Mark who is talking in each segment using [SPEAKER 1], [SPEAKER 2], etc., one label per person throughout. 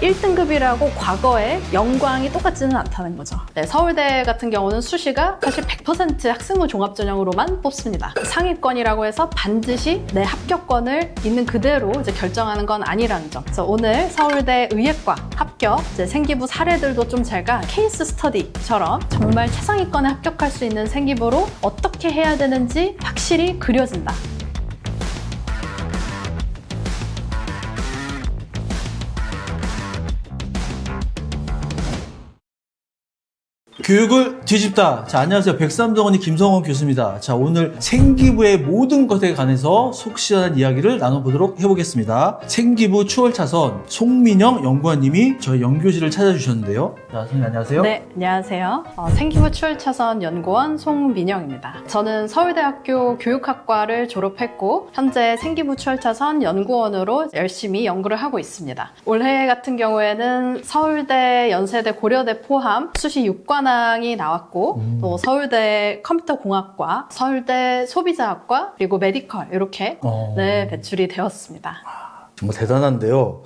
[SPEAKER 1] 1등급이라고 과거에 영광이 똑같지는 않다는 거죠. 네, 서울대 같은 경우는 수시가 사실 100% 학생부 종합 전형으로만 뽑습니다. 상위권이라고 해서 반드시 내 합격권을 있는 그대로 이제 결정하는 건 아니라는 점. 그래서 오늘 서울대 의예과 합격 이제 생기부 사례들도 좀 제가 케이스 스터디처럼 정말 최상위권에 합격할 수 있는 생기부로 어떻게 해야 되는지 확실히 그려진다.
[SPEAKER 2] 교육을 뒤집다. 자, 안녕하세요. 백삼동원이 김성원 교수입니다. 자, 오늘 생기부의 모든 것에 관해서 속 시원한 이야기를 나눠보도록 해보겠습니다. 생기부 추월차선 송민영 연구원님이 저희 연교실을 찾아주셨는데요. 자, 선생님 안녕하세요.
[SPEAKER 1] 네, 안녕하세요. 어, 생기부 추월차선 연구원 송민영입니다. 저는 서울대학교 교육학과를 졸업했고 현재 생기부 추월차선 연구원으로 열심히 연구를 하고 있습니다. 올해 같은 경우에는 서울대, 연세대, 고려대 포함 수시 6관 왕이 나왔고
[SPEAKER 2] 음.
[SPEAKER 1] 또 서울대 컴퓨터공학과, 서울대 소비자학과 그리고 메디컬 이렇게
[SPEAKER 2] 어,
[SPEAKER 1] 네, 배출이 되었습니다.
[SPEAKER 2] 정말 대단한데요.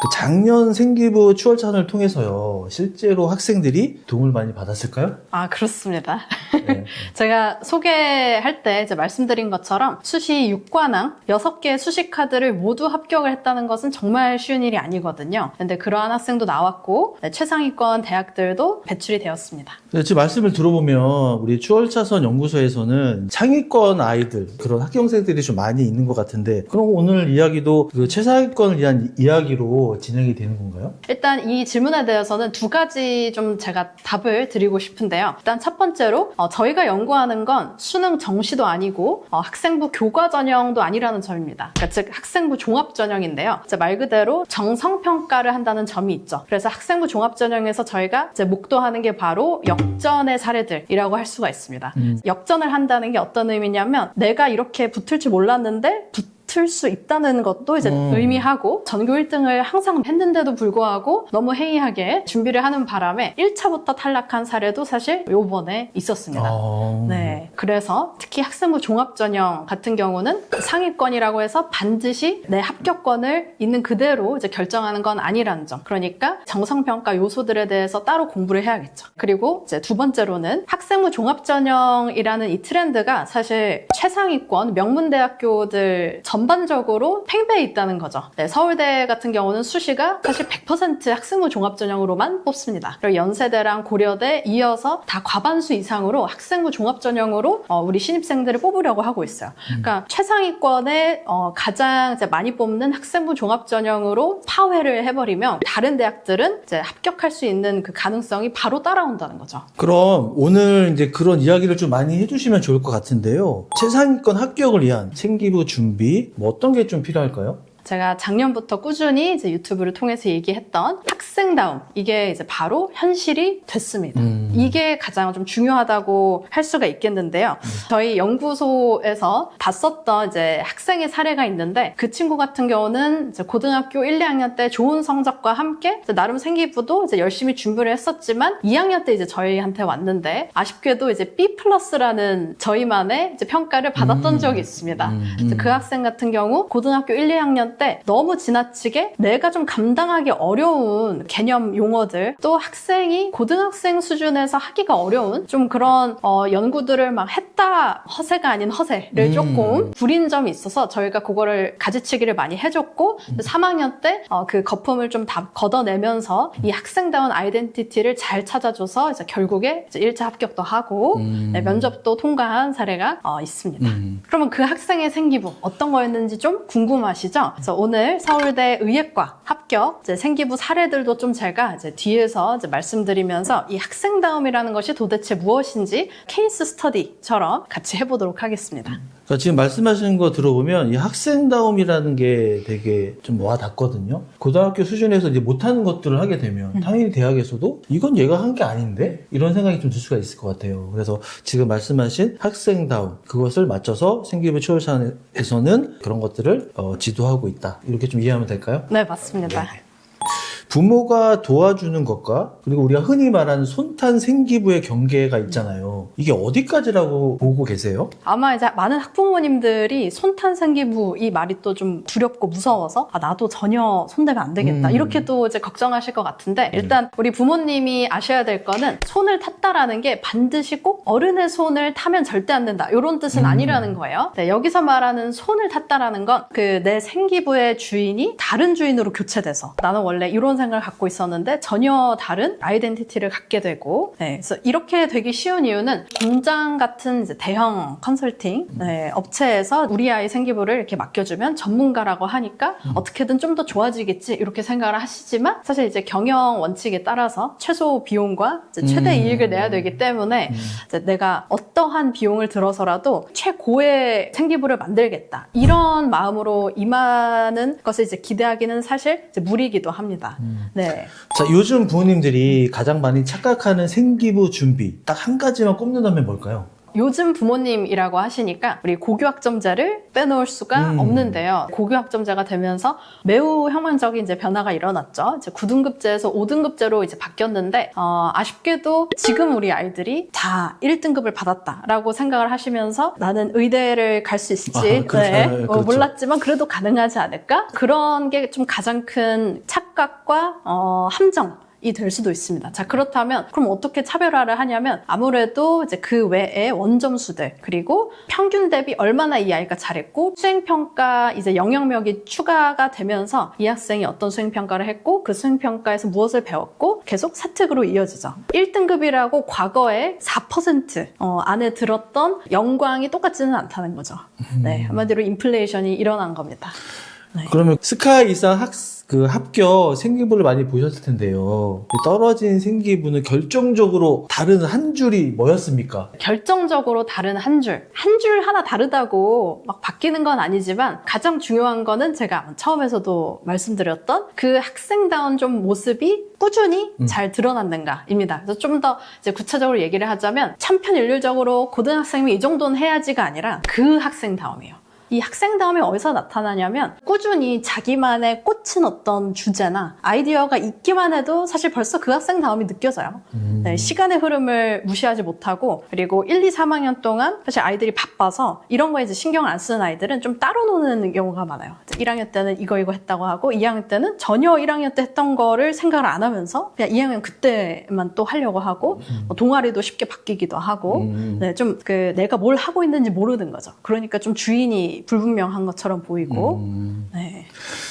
[SPEAKER 2] 그 작년 생기부 추월차선을 통해서요. 실제로 학생들이 도움을 많이 받았을까요?
[SPEAKER 1] 아, 그렇습니다.
[SPEAKER 2] 네.
[SPEAKER 1] 제가 소개할 때 이제 말씀드린 것처럼 수시 6관왕 6개의 수시 카드를 모두 합격을 했다는 것은 정말 쉬운 일이 아니거든요. 근데 그러한 학생도 나왔고 네, 최상위권 대학들도 배출이 되었습니다.
[SPEAKER 2] 네, 지금 말씀을 들어보면 우리 추월차선 연구소에서는 상위권 아이들 그런 학경생들이 좀 많이 있는 것 같은데 그럼 오늘 이야기도 그 최상위권을 위한 이야기로 진행이 되는 건가요?
[SPEAKER 1] 일단 이 질문에 대해서는 두 가지 좀 제가 답을 드리고 싶은데요. 일단 첫 번째로 어, 저희가 연구하는 건 수능 정시도 아니고 어, 학생부 교과 전형도 아니라는 점입니다. 그러니까 즉 학생부 종합 전형인데요. 말 그대로 정성 평가를 한다는 점이 있죠. 그래서 학생부 종합 전형에서 저희가 이제 목도하는 게 바로 역전의 사례들이라고 할 수가 있습니다.
[SPEAKER 2] 음.
[SPEAKER 1] 역전을 한다는 게 어떤 의미냐면 내가 이렇게 붙을 줄 몰랐는데 붙 을 수 있다는 것도 이제
[SPEAKER 2] 음.
[SPEAKER 1] 의미하고 전교 1등을 항상 했는데도 불구하고 너무 해이하게 준비를 하는 바람에 1차부터 탈락한 사례도 사실 요번에 있었습니다.
[SPEAKER 2] 아...
[SPEAKER 1] 네. 그래서 특히 학생부 종합 전형 같은 경우는 상위권이라고 해서 반드시 내 합격권을 있는 그대로 이제 결정하는 건 아니라는 점. 그러니까 정성 평가 요소들에 대해서 따로 공부를 해야겠죠. 그리고 이제 두 번째로는 학생부 종합 전형이라는 이 트렌드가 사실 최상위권 명문 대학교들 전반적으로 팽배해 있다는 거죠. 네, 서울대 같은 경우는 수시가 사실 100% 학생부 종합전형으로만 뽑습니다. 그리고 연세대랑 고려대 이어서 다 과반수 이상으로 학생부 종합전형으로 어, 우리 신입생들을 뽑으려고 하고 있어요. 그러니까 최상위권에 어, 가장 많이 뽑는 학생부 종합전형으로 파회를 해버리면 다른 대학들은 이제 합격할 수 있는 그 가능성이 바로 따라온다는 거죠.
[SPEAKER 2] 그럼 오늘 이제 그런 이야기를 좀 많이 해주시면 좋을 것 같은데요. 최상위권 합격을 위한 생기부 준비 뭐 어떤 게 좀 필요할까요?
[SPEAKER 1] 제가 작년부터 꾸준히 이제 유튜브를 통해서 얘기했던 학생다움 이게 이제 바로 현실이 됐습니다.
[SPEAKER 2] 음.
[SPEAKER 1] 이게 가장 좀 중요하다고 할 수가 있겠는데요. 저희 연구소에서 봤었던 이제 학생의 사례가 있는데 그 친구 같은 경우는 이제 고등학교 1, 2학년 때 좋은 성적과 함께 나름 생기부도 이제 열심히 준비를 했었지만 2학년 때 이제 저희한테 왔는데 아쉽게도 이제 B 플러스라는 저희만의 이제 평가를 받았던
[SPEAKER 2] 음.
[SPEAKER 1] 적이 있습니다.
[SPEAKER 2] 음,
[SPEAKER 1] 그래서
[SPEAKER 2] 음.
[SPEAKER 1] 그 학생 같은 경우 고등학교 1, 2학년 때 너무 지나치게 내가 좀 감당하기 어려운 개념 용어들 또 학생이 고등학생 수준 에서 하기가 어려운 좀 그런 어, 연구들을 막 했다 허세가 아닌 허세를
[SPEAKER 2] 음.
[SPEAKER 1] 조금 부린 점이 있어서 저희가 그거를 가지치기를 많이 해줬고
[SPEAKER 2] 음.
[SPEAKER 1] 3학년 때그 거품을 좀 다 걷어내면서 이 학생다운 아이덴티티를 잘 찾아줘서 이제 결국에 이제 1차 합격도 하고
[SPEAKER 2] 음.
[SPEAKER 1] 네, 면접도 통과한 사례가 어, 있습니다.
[SPEAKER 2] 음.
[SPEAKER 1] 그러면 그 학생의 생기부 어떤 거였는지 좀 궁금하시죠? 그래서 오늘 서울대 의예과 합격 생기부 사례들도 좀 제가 이제 뒤에서 이제 말씀드리면서 이 학생다 움이라는 것이 도대체 무엇인지 케이스 스터디처럼 같이 해보도록 하겠습니다.
[SPEAKER 2] 그러니까 지금 말씀하시는 거 들어보면 이 학생다움이라는 게 되게 좀 와닿거든요. 고등학교 수준에서 이제 못하는 것들을 하게 되면 당연히 대학에서도 이건 얘가 한 게 아닌데 이런 생각이 좀 들 수가 있을 것 같아요. 그래서 지금 말씀하신 학생다움 그것을 맞춰서 생기부 초월산에서는 그런 것들을 어, 지도하고 있다. 이렇게 좀 이해하면 될까요?
[SPEAKER 1] 네, 맞습니다.
[SPEAKER 2] 부모가 도와주는 것과 그리고 우리가 흔히 말하는 손탄 생기부의 경계가 있잖아요. 이게 어디까지라고 보고 계세요?
[SPEAKER 1] 아마 이제 많은 학부모님들이 손탄 생기부 이 말이 또 좀 두렵고 무서워서 아 나도 전혀 손대면 안 되겠다
[SPEAKER 2] 음.
[SPEAKER 1] 이렇게 또 이제 걱정하실 것 같은데 일단 우리 부모님이 아셔야 될 거는 손을 탔다라는 게 반드시 꼭 어른의 손을 타면 절대 안 된다 이런 뜻은
[SPEAKER 2] 음.
[SPEAKER 1] 아니라는 거예요. 네, 여기서 말하는 손을 탔다라는 건 그 내 생기부의 주인이 다른 주인으로 교체돼서 나는 원래 이런 생각을 갖고 있었는데 전혀 다른 아이덴티티를 갖게 되고 네, 그래서 이렇게 되기 쉬운 이유는 공장 같은 대형 컨설팅 네, 업체에서 우리 아이 생기부를 이렇게 맡겨주면 전문가라고 하니까 어떻게든 좀 더 좋아지겠지 이렇게 생각을 하시지만 사실 이제 경영 원칙에 따라서 최소 비용과 최대
[SPEAKER 2] 음.
[SPEAKER 1] 이익을 내야 되기 때문에 이제 내가 어떠한 비용을 들어서라도 최고의 생기부를 만들겠다 이런 마음으로 임하는 것을 이제 기대하기는 사실 무리이기도 합니다. 네.
[SPEAKER 2] 자, 요즘 부모님들이 가장 많이 착각하는 생기부 준비 딱 한 가지만 꼽는다면 뭘까요?
[SPEAKER 1] 요즘 부모님이라고 하시니까 우리 고교 학점제를 빼놓을 수가
[SPEAKER 2] 음.
[SPEAKER 1] 없는데요. 고교 학점제가 되면서 매우 혁명적인 이제 변화가 일어났죠. 이제 9등급제에서 5등급제로 이제 바뀌었는데 어, 아쉽게도 지금 우리 아이들이 다 1등급을 받았다라고 생각을 하시면서 나는 의대를 갈 수 있을지
[SPEAKER 2] 아, 그렇죠. 네,
[SPEAKER 1] 어,
[SPEAKER 2] 그렇죠.
[SPEAKER 1] 몰랐지만 그래도 가능하지 않을까? 그런 게 좀 가장 큰 착각과 어, 함정. 이될 수도 있습니다. 자, 그렇다면, 그럼 어떻게 차별화를 하냐면, 아무래도 이제 그 외에 원점수들, 그리고 평균 대비 얼마나 이 아이가 잘했고, 수행평가 이제 영역력이 추가가 되면서 이 학생이 어떤 수행평가를 했고, 그 수행평가에서 무엇을 배웠고, 계속 사특으로 이어지죠. 1등급이라고 과거에 4% 어, 안에 들었던 영광이 똑같지는 않다는 거죠. 네, 한마디로 인플레이션이 일어난 겁니다. 네.
[SPEAKER 2] 그러면 스카이 이상 학, 그 합격 생기부를 많이 보셨을 텐데요. 떨어진 생기부는 결정적으로 다른 한 줄이 뭐였습니까?
[SPEAKER 1] 결정적으로 다른 한 줄, 한 줄 하나 다르다고 막 바뀌는 건 아니지만 가장 중요한 거는 제가 처음에서도 말씀드렸던 그 학생다운 좀 모습이 꾸준히
[SPEAKER 2] 음.
[SPEAKER 1] 잘 드러났는가입니다. 그래서 좀 더 이제 구체적으로 얘기를 하자면 천편일률적으로 고등학생이 이 정도는 해야지가 아니라 그 학생다움이에요. 이 학생다움이 어디서 나타나냐면 꾸준히 자기만의 꽂힌 어떤 주제나 아이디어가 있기만 해도 사실 벌써 그 학생다움이 느껴져요.
[SPEAKER 2] 음.
[SPEAKER 1] 네, 시간의 흐름을 무시하지 못하고 그리고 1, 2, 3학년 동안 사실 아이들이 바빠서 이런 거에 이제 신경 안 쓰는 아이들은 좀 따로 노는 경우가 많아요. 1학년 때는 이거 이거 했다고 하고 2학년 때는 전혀 1학년 때 했던 거를 생각을 안 하면서 그냥 2학년 그때만 또 하려고 하고 뭐 동아리도 쉽게 바뀌기도 하고
[SPEAKER 2] 음.
[SPEAKER 1] 네, 좀 그 내가 뭘 하고 있는지 모르는 거죠. 그러니까 좀 주인이 불분명한 것처럼 보이고
[SPEAKER 2] 음.
[SPEAKER 1] 네.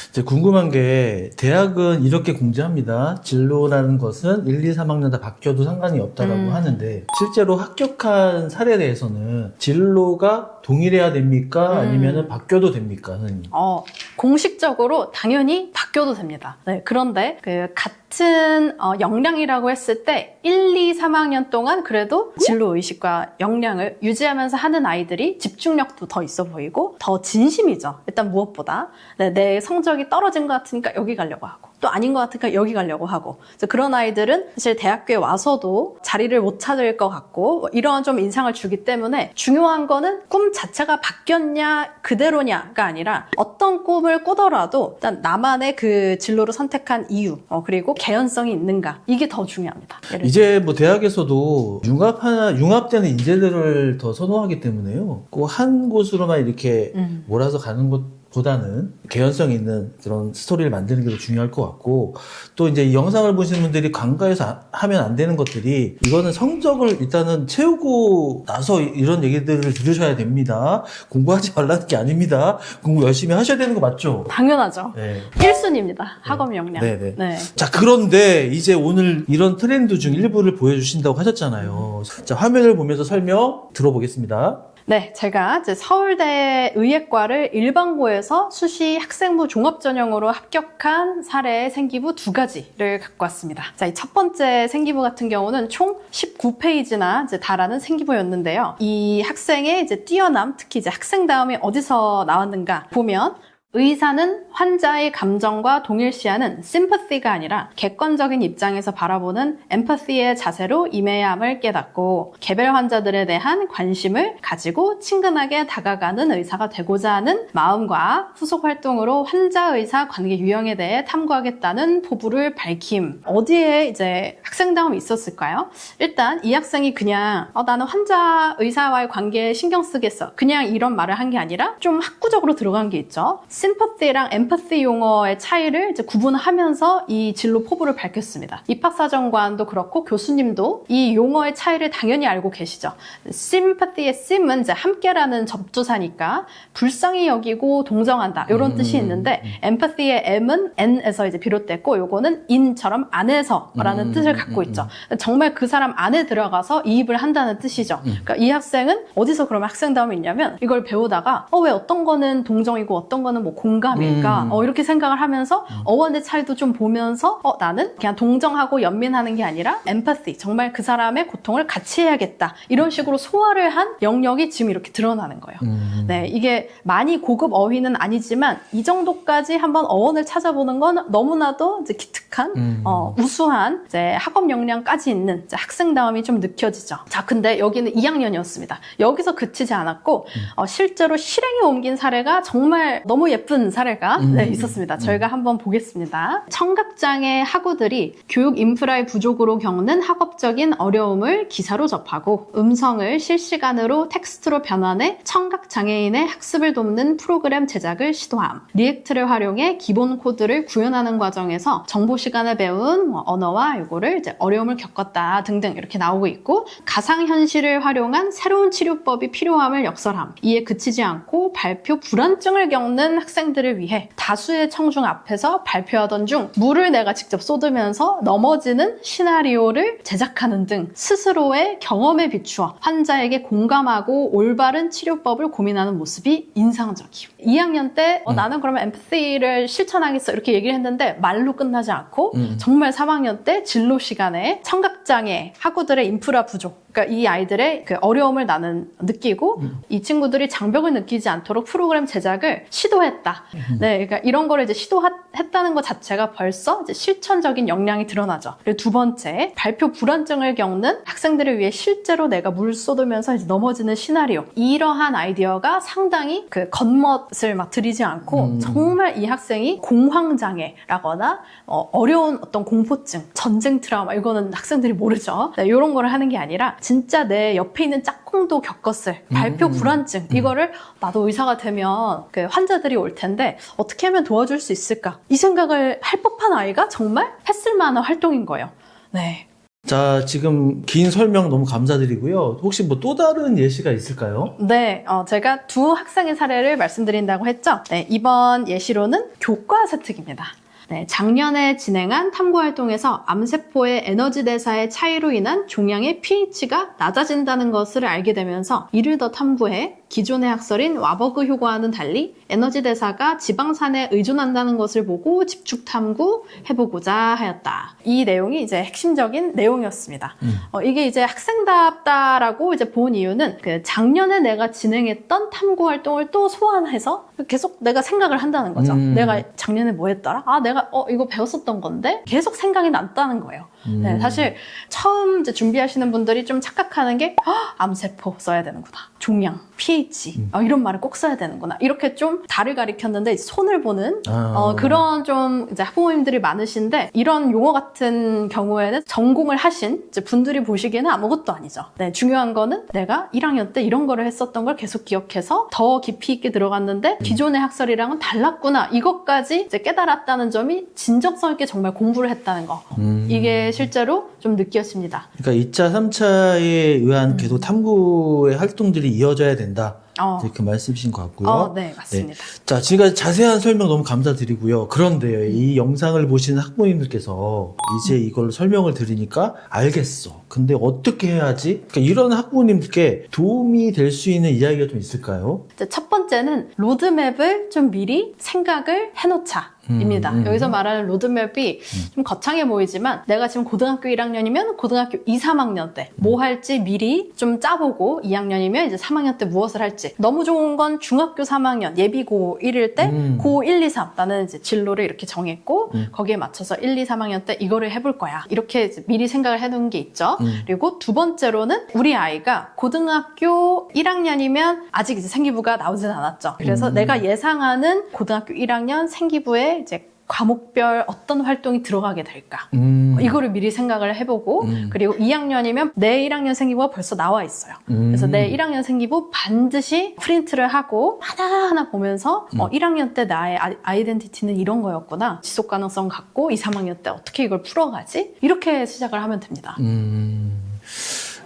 [SPEAKER 2] 이제 궁금한 게 대학은 이렇게 공지합니다. 진로라는 것은 1, 2, 3학년 다 바뀌어도 상관이 없다라고
[SPEAKER 1] 음.
[SPEAKER 2] 하는데 실제로 합격한 사례에 대해서는 진로가 동일해야 됩니까?
[SPEAKER 1] 음.
[SPEAKER 2] 아니면 바뀌어도 됩니까? 선생님?
[SPEAKER 1] 어, 공식적으로 당연히 바뀌어도 됩니다. 네, 그런데 그 같은 어, 역량이라고 했을 때 1, 2, 3학년 동안 그래도 진로 의식과 역량을 유지하면서 하는 아이들이 집중력도 더 있어 보이고 더 진심이죠. 일단 무엇보다 네, 내 성적이 떨어진 것 같으니까 여기 가려고 하고 또 아닌 것 같으니까 여기 가려고 하고 그래서 그런 아이들은 사실 대학교에 와서도 자리를 못 찾을 것 같고 뭐 이런 좀 인상을 주기 때문에 중요한 거는 꿈 자체가 바뀌었냐 그대로냐가 아니라 어떤 꿈을 꾸더라도 일단 나만의 그 진로를 선택한 이유 어, 그리고 개연성이 있는가 이게 더 중요합니다.
[SPEAKER 2] 이제 뭐 대학에서도 융합 하나 융합되는 인재들을 더 선호하기 때문에요. 꼭 한 곳으로만 이렇게
[SPEAKER 1] 음.
[SPEAKER 2] 몰아서 가는 것 보다는 개연성 있는 그런 스토리를 만드는 게 더 중요할 것 같고 또 이제 이 영상을 보시는 분들이 관가에서 아- 하면 안 되는 것들이 이거는 성적을 일단은 채우고 나서 이- 이런 얘기들을 들으셔야 됩니다. 공부하지 말라는 게 아닙니다. 공부 열심히 하셔야 되는 거 맞죠?
[SPEAKER 1] 당연하죠.
[SPEAKER 2] 네.
[SPEAKER 1] 1순위입니다. 학업 역량.
[SPEAKER 2] 네, 네.
[SPEAKER 1] 네.
[SPEAKER 2] 자, 그런데 이제 오늘 이런 트렌드 중 일부를 보여주신다고 하셨잖아요. 자, 화면을 보면서 설명 들어보겠습니다.
[SPEAKER 1] 네, 제가 이제 서울대 의예과를 일반고에서 수시 학생부 종합 전형으로 합격한 사례의 생기부 두 가지를 갖고 왔습니다. 자, 이 첫 번째 생기부 같은 경우는 총 19페이지나 이제 달하는 생기부였는데요. 이 학생의 이제 뛰어남, 특히 이제 학생 다음에 어디서 나왔는가 보면 의사는 환자의 감정과 동일시하는 sympathy가 아니라 객관적인 입장에서 바라보는 empathy의 자세로 임해야 함을 깨닫고 개별 환자들에 대한 관심을 가지고 친근하게 다가가는 의사가 되고자 하는 마음과 후속 활동으로 환자-의사 관계 유형에 대해 탐구하겠다는 포부를 밝힘. 어디에 이제 학생다움이 있었을까요? 일단 이 학생이 그냥 어, 나는 환자-의사와의 관계에 신경 쓰겠어. 그냥 이런 말을 한 게 아니라 좀 학구적으로 들어간 게 있죠. Sympathy랑 empathy 용어의 차이를 이제 구분하면서 이 진로 포부를 밝혔습니다. 입학사정관도 그렇고 교수님도 이 용어의 차이를 당연히 알고 계시죠. sympathy의 sim은 이제 함께라는 접두사니까 불쌍히 여기고 동정한다 이런
[SPEAKER 2] 음,
[SPEAKER 1] 뜻이 있는데 empathy의 m은 n에서 이제 비롯됐고 요거는 in처럼 안에서라는
[SPEAKER 2] 음,
[SPEAKER 1] 뜻을
[SPEAKER 2] 음,
[SPEAKER 1] 갖고
[SPEAKER 2] 음,
[SPEAKER 1] 있죠. 정말 그 사람 안에 들어가서 이입을 한다는 뜻이죠.
[SPEAKER 2] 음.
[SPEAKER 1] 그러니까 이 학생은 어디서 그러면 학생다움이 있냐면 이걸 배우다가 어 왜 어떤 거는 동정이고 어떤 거는 뭐 공감일까
[SPEAKER 2] 음.
[SPEAKER 1] 어 이렇게 생각을 하면서 어원의 차이도 좀 보면서 어 나는 그냥 동정하고 연민하는 게 아니라 empathy 정말 그 사람의 고통을 같이 해야겠다 이런 식으로 소화를 한 영역이 지금 이렇게 드러나는 거예요.
[SPEAKER 2] 음.
[SPEAKER 1] 네, 이게 많이 고급 어휘는 아니지만 이 정도까지 한번 어원을 찾아보는 건 너무나도 이제 기특한
[SPEAKER 2] 음.
[SPEAKER 1] 어, 우수한 이제 학업 역량까지 있는 학생다움이 좀 느껴지죠. 자, 근데 여기는 2학년이었습니다. 여기서 그치지 않았고
[SPEAKER 2] 음.
[SPEAKER 1] 어, 실제로 실행에 옮긴 사례가 정말 너무 예쁜 사례가
[SPEAKER 2] 음.
[SPEAKER 1] 네, 있었습니다. 저희가 한번 보겠습니다. 청각장애 학우들이 교육 인프라의 부족으로 겪는 학업적인 어려움을 기사로 접하고 음성을 실시간으로 텍스트로 변환해 청각장애인의 학습을 돕는 프로그램 제작을 시도함. 리액트를 활용해 기본 코드를 구현하는 과정에서 정보 시간에 배운 뭐 언어와 요거를 이제 어려움을 겪었다 등등 이렇게 나오고 있고 가상현실을 활용한 새로운 치료법이 필요함을 역설함. 이에 그치지 않고 발표 불안증을 겪는 학 생들을 위해 다수의 청중 앞에서 발표하던 중 물을 내가 직접 쏟으면서 넘어지는 시나리오를 제작하는 등 스스로의 경험에 비추어 환자에게 공감하고 올바른 치료법을 고민하는 모습이 인상적이요. 2학년 때 어,
[SPEAKER 2] 음.
[SPEAKER 1] 나는 그러면 엠파시를 실천하겠어 이렇게 얘기를 했는데 말로 끝나지 않고
[SPEAKER 2] 음.
[SPEAKER 1] 정말 3학년 때 진로 시간에 청각장애 학우들의 인프라 부족 그러니까 이 아이들의 그 어려움을 나는 느끼고
[SPEAKER 2] 음.
[SPEAKER 1] 이 친구들이 장벽을 느끼지 않도록 프로그램 제작을 시도했다. 네, 그러니까 이런 거를 이제 시도했다는 것 자체가 벌써 이제 실천적인 역량이 드러나죠. 그리고 두 번째, 발표 불안증을 겪는 학생들을 위해 실제로 내가 물 쏟으면서 이제 넘어지는 시나리오. 이러한 아이디어가 상당히 그 겉멋 을 막 들이지 않고
[SPEAKER 2] 음.
[SPEAKER 1] 정말 이 학생이 공황장애라거나 어, 어려운 어떤 공포증, 전쟁 트라우마 이거는 학생들이 모르죠. 네, 이런 거를 하는 게 아니라 진짜 내 옆에 있는 짝꿍도 겪었을 발표
[SPEAKER 2] 음.
[SPEAKER 1] 불안증 이거를 나도 의사가 되면 그 환자들이 올 텐데 어떻게 하면 도와줄 수 있을까 이 생각을 할 법한 아이가 정말 했을 만한 활동인 거예요. 네.
[SPEAKER 2] 자, 지금 긴 설명 너무 감사드리고요. 혹시 뭐 또 다른 예시가 있을까요?
[SPEAKER 1] 네, 어, 제가 두 학생의 사례를 말씀드린다고 했죠. 네, 이번 예시로는 교과 세특입니다. 네, 작년에 진행한 탐구 활동에서 암세포의 에너지 대사의 차이로 인한 종양의 pH가 낮아진다는 것을 알게 되면서 이를 더 탐구해 기존의 학설인 와버그 효과와는 달리 에너지 대사가 지방산에 의존한다는 것을 보고 집중 탐구 해보고자 하였다. 이 내용이 이제 핵심적인 내용이었습니다.
[SPEAKER 2] 음.
[SPEAKER 1] 어, 이게 이제 학생답다라고 이제 본 이유는 그 작년에 내가 진행했던 탐구 활동을 또 소환해서 계속 내가 생각을 한다는 거죠.
[SPEAKER 2] 음.
[SPEAKER 1] 내가 작년에 뭐 했더라? 아, 내가 어 이거 배웠었던 건데 계속 생각이 났다는 거예요. 네,
[SPEAKER 2] 음.
[SPEAKER 1] 사실 처음 이제 준비하시는 분들이 좀 착각하는 게 아, 암세포 써야 되는구나. 종양, pH
[SPEAKER 2] 음.
[SPEAKER 1] 어, 이런 말을 꼭 써야 되는구나. 이렇게 좀 달을 가리켰는데 손을 보는
[SPEAKER 2] 아.
[SPEAKER 1] 어, 그런 좀 이제 학부모님들이 많으신데 이런 용어 같은 경우에는 전공을 하신 분들이 보시기에는 아무것도 아니죠. 네, 중요한 거는 내가 1학년 때 이런 거를 했었던 걸 계속 기억해서 더 깊이 있게 들어갔는데 기존의 학설이랑은 달랐구나. 이것까지 이제 깨달았다는 점이 진정성 있게 정말 공부를 했다는 거.
[SPEAKER 2] 음.
[SPEAKER 1] 이게 실제로 좀 느껴집니다.
[SPEAKER 2] 그러니까 2차, 3차에 의한
[SPEAKER 1] 음.
[SPEAKER 2] 계속 탐구의 활동들이 이어져야 된다.
[SPEAKER 1] 어,
[SPEAKER 2] 이렇게 말씀이신 것 같고요.
[SPEAKER 1] 어, 네, 맞습니다.
[SPEAKER 2] 자, 지금까지 자세한 설명 너무 감사드리고요. 그런데 이 영상을 보시는 학부모님들께서 이제 이걸 설명을 드리니까 알겠어. 근데 어떻게 해야지? 그러니까 이런 학부모님들께 도움이 될 수 있는 이야기가 좀 있을까요?
[SPEAKER 1] 첫 번째는 로드맵을 좀 미리 생각을 해놓자. 입니다.
[SPEAKER 2] 음, 음.
[SPEAKER 1] 여기서 말하는 로드맵이 좀 거창해 보이지만 내가 지금 고등학교 1학년이면 고등학교 2, 3학년 때 뭐 할지 미리 좀 짜보고 2학년이면 이제 3학년 때 무엇을 할지 너무 좋은 건 중학교 3학년 예비 고 1일 때
[SPEAKER 2] 음.
[SPEAKER 1] 고 1, 2, 3 나는 이제 진로를 이렇게 정했고
[SPEAKER 2] 음.
[SPEAKER 1] 거기에 맞춰서 1, 2, 3학년 때 이거를 해볼 거야. 이렇게 미리 생각을 해놓은 게 있죠.
[SPEAKER 2] 음.
[SPEAKER 1] 그리고 두 번째로는 우리 아이가 고등학교 1학년이면 아직 이제 생기부가 나오진 않았죠. 그래서
[SPEAKER 2] 음.
[SPEAKER 1] 내가 예상하는 고등학교 1학년 생기부 에 이제 과목별 어떤 활동이 들어가게 될까?
[SPEAKER 2] 음.
[SPEAKER 1] 이거를 미리 생각을 해보고
[SPEAKER 2] 음.
[SPEAKER 1] 그리고 2학년이면 내 1학년 생기부가 벌써 나와 있어요. 그래서
[SPEAKER 2] 음.
[SPEAKER 1] 내 1학년 생기부 반드시 프린트를 하고 하나하나 보면서 어,
[SPEAKER 2] 음.
[SPEAKER 1] 1학년 때 나의 아- 아이덴티티는 이런 거였구나. 지속 가능성 갖고 2, 3학년 때 어떻게 이걸 풀어가지? 이렇게 시작을 하면 됩니다.
[SPEAKER 2] 음.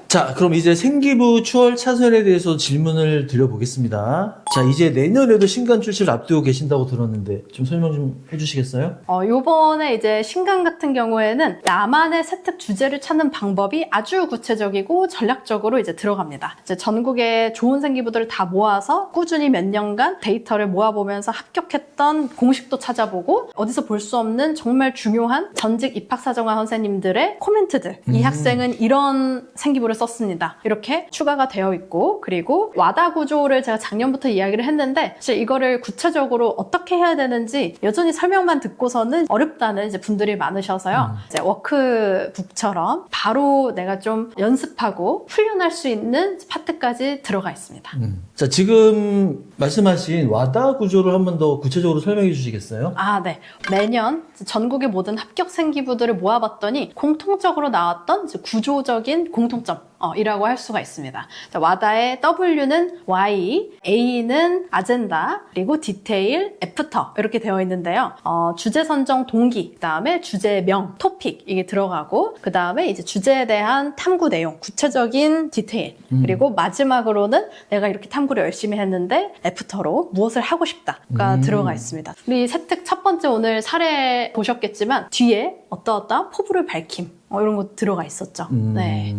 [SPEAKER 2] 자, 그럼 이제 생기부 추월 차선에 대해서 질문을 드려보겠습니다. 자, 이제 내년에도 신간 출시를 앞두고 계신다고 들었는데 좀 설명 좀 해주시겠어요?
[SPEAKER 1] 어, 요번에 이제 신간 같은 경우에는 나만의 세특 주제를 찾는 방법이 아주 구체적이고 전략적으로 이제 들어갑니다. 이제 전국의 좋은 생기부들을 다 모아서 꾸준히 몇 년간 데이터를 모아보면서 합격했던 공식도 찾아보고 어디서 볼 수 없는 정말 중요한 전직 입학사정관 선생님들의 코멘트들. 이
[SPEAKER 2] 음.
[SPEAKER 1] 학생은 이런 생기부를 썼 습니다. 이렇게 추가가 되어 있고 그리고 와다 구조를 제가 작년부터 이야기를 했는데 사실 이거를 구체적으로 어떻게 해야 되는지 여전히 설명만 듣고서는 어렵다는 이제 분들이 많으셔서요.
[SPEAKER 2] 음.
[SPEAKER 1] 이제 워크북처럼 바로 내가 좀 연습하고 훈련할 수 있는 파트까지 들어가 있습니다.
[SPEAKER 2] 음. 자, 지금 말씀하신 와다 구조를 한 번 더 구체적으로 설명해 주시겠어요?
[SPEAKER 1] 아, 네. 매년 전국의 모든 합격 생 기부들을 모아봤더니 공통적으로 나왔던 구조적인 공통점. 어, 이라고 할 수가 있습니다. 자, 와다의 W는 Y, A는 아젠다, 그리고 디테일, 애프터 이렇게 되어 있는데요. 어, 주제 선정 동기, 그 다음에 주제명, 토픽 이게 들어가고 그 다음에 이제 주제에 대한 탐구 내용, 구체적인 디테일,
[SPEAKER 2] 음.
[SPEAKER 1] 그리고 마지막으로는 내가 이렇게 탐구를 열심히 했는데 애프터로 무엇을 하고 싶다가
[SPEAKER 2] 음.
[SPEAKER 1] 들어가 있습니다. 우리 세특 첫 번째 오늘 사례 보셨겠지만 뒤에 어떠어떠한 포부를 밝힘 어, 이런 거 들어가 있었죠.
[SPEAKER 2] 음.
[SPEAKER 1] 네.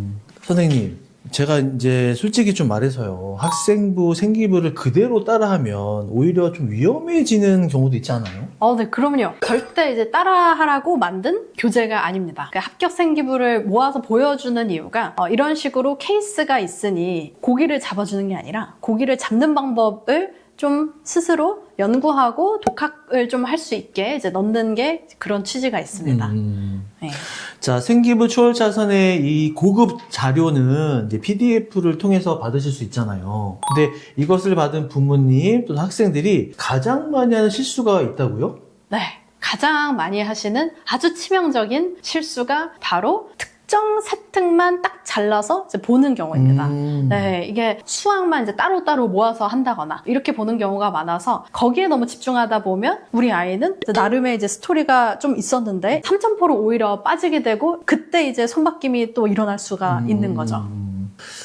[SPEAKER 2] 선생님, 제가 이제 솔직히 좀 말해서요. 학생부 생기부를 그대로 따라하면 오히려 좀 위험해지는 경우도 있지 않아요?
[SPEAKER 1] 어, 네, 그럼요. 절대 이제 따라하라고 만든 교재가 아닙니다. 그러니까 합격 생기부를 모아서 보여주는 이유가 어, 이런 식으로 케이스가 있으니 고기를 잡아주는 게 아니라 고기를 잡는 방법을 좀 스스로 연구하고 독학을 좀 할 수 있게 이제 넣는 게 그런 취지가 있습니다.
[SPEAKER 2] 음.
[SPEAKER 1] 네.
[SPEAKER 2] 자, 생기부 차선의 이 고급 자료는 이제 PDF를 통해서 받으실 수 있잖아요. 근데 이것을 받은 부모님 또는 학생들이 가장 많이 하는 실수가 있다고요?
[SPEAKER 1] 네. 가장 많이 하시는 아주 치명적인 실수가 바로 특 정 세특만 딱 잘라서 이제 보는 경우입니다.
[SPEAKER 2] 음.
[SPEAKER 1] 네, 이게 수학만 이제 따로따로 모아서 한다거나 이렇게 보는 경우가 많아서 거기에 너무 집중하다 보면 우리 아이는 이제 나름의 이제 스토리가 좀 있었는데 3점포로 오히려 빠지게 되고 그때 이제 손바뀜이 또 일어날 수가
[SPEAKER 2] 음.
[SPEAKER 1] 있는 거죠.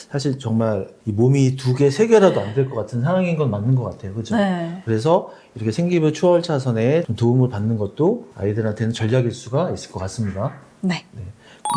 [SPEAKER 2] 사실 정말 이 몸이 두 개, 세 개라도 안 될 것 같은 상황인 건 맞는 것 같아요. 그죠?
[SPEAKER 1] 네.
[SPEAKER 2] 그래서 이렇게 생기부 추월 차선에 좀 도움을 받는 것도 아이들한테는 전략일 수가 있을 것 같습니다.
[SPEAKER 1] 네.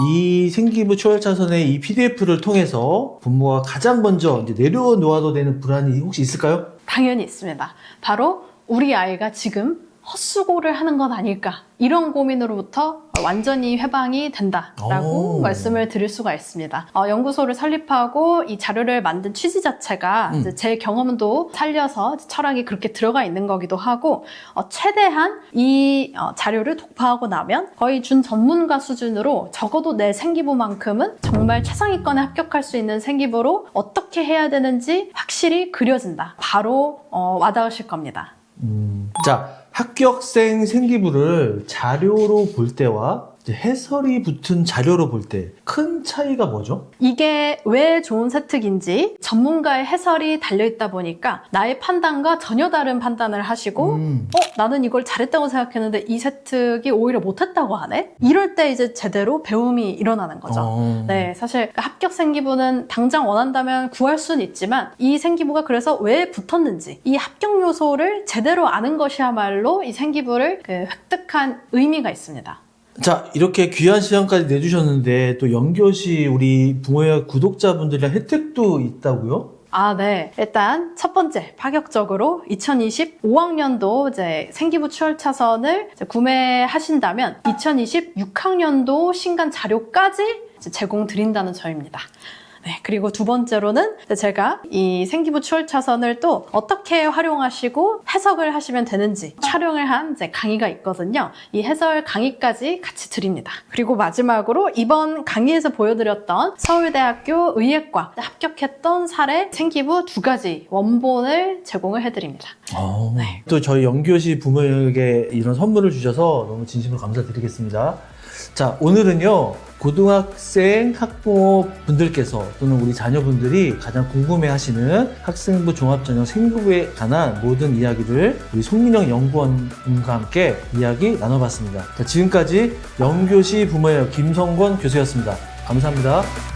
[SPEAKER 2] 이 생기부 추월 차선의 이 PDF를 통해서 부모가 가장 먼저 내려놓아도 되는 불안이 혹시 있을까요?
[SPEAKER 1] 당연히 있습니다. 바로 우리 아이가 지금 헛수고를 하는 건 아닐까. 이런 고민으로부터 완전히 해방이 된다라고
[SPEAKER 2] 오.
[SPEAKER 1] 말씀을 드릴 수가 있습니다. 어, 연구소를 설립하고 이 자료를 만든 취지 자체가
[SPEAKER 2] 음.
[SPEAKER 1] 이제 제 경험도 살려서 철학이 그렇게 들어가 있는 거기도 하고 어, 최대한 이 어, 자료를 독파하고 나면 거의 준 전문가 수준으로 적어도 내 생기부만큼은 정말 최상위권에 합격할 수 있는 생기부로 어떻게 해야 되는지 확실히 그려진다. 바로 어, 와닿으실 겁니다.
[SPEAKER 2] 음, 자, 합격생 생기부를 자료로 볼 때와 해설이 붙은 자료로 볼 때 큰 차이가 뭐죠?
[SPEAKER 1] 이게 왜 좋은 세특인지 전문가의 해설이 달려있다 보니까 나의 판단과 전혀 다른 판단을 하시고
[SPEAKER 2] 음,
[SPEAKER 1] 어? 나는 이걸 잘했다고 생각했는데 이 세특이 오히려 못했다고 하네? 이럴 때 이제 제대로 배움이 일어나는 거죠.
[SPEAKER 2] 어.
[SPEAKER 1] 네, 사실 합격 생기부는 당장 원한다면 구할 수는 있지만 이 생기부가 그래서 왜 붙었는지 이 합격 요소를 제대로 아는 것이야말로 이 생기부를 그 획득한 의미가 있습니다.
[SPEAKER 2] 자, 이렇게 귀한 시간까지 내주셨는데 또 연교시 우리 부모의 구독자분들이랑 혜택도 있다고요?
[SPEAKER 1] 아, 네. 일단 첫 번째 파격적으로 2025학년도 이제 생기부 추월 차선을 이제 구매하신다면 2026학년도 신간 자료까지 제공 드린다는 점입니다. 네, 그리고 두 번째로는 제가 이 생기부 추월 차선을 또 어떻게 활용하시고 해석을 하시면 되는지 촬영을 한 이제 강의가 있거든요. 이 해설 강의까지 같이 드립니다. 그리고 마지막으로 이번 강의에서 보여드렸던 서울대학교 의예과 합격했던 사례 생기부 두 가지 원본을 제공을 해드립니다.
[SPEAKER 2] 어,
[SPEAKER 1] 네.
[SPEAKER 2] 또 저희 영교시 부모에게 이런 선물을 주셔서 너무 진심으로 감사드리겠습니다. 자, 오늘은요, 고등학생 학부모 분들께서 또는 우리 자녀분들이 가장 궁금해 하시는 학생부 종합전형 생기부에 관한 모든 이야기를 우리 송민영 연구원님과 함께 이야기 나눠봤습니다. 자, 지금까지 영교시 부모의 김성권 교수였습니다. 감사합니다.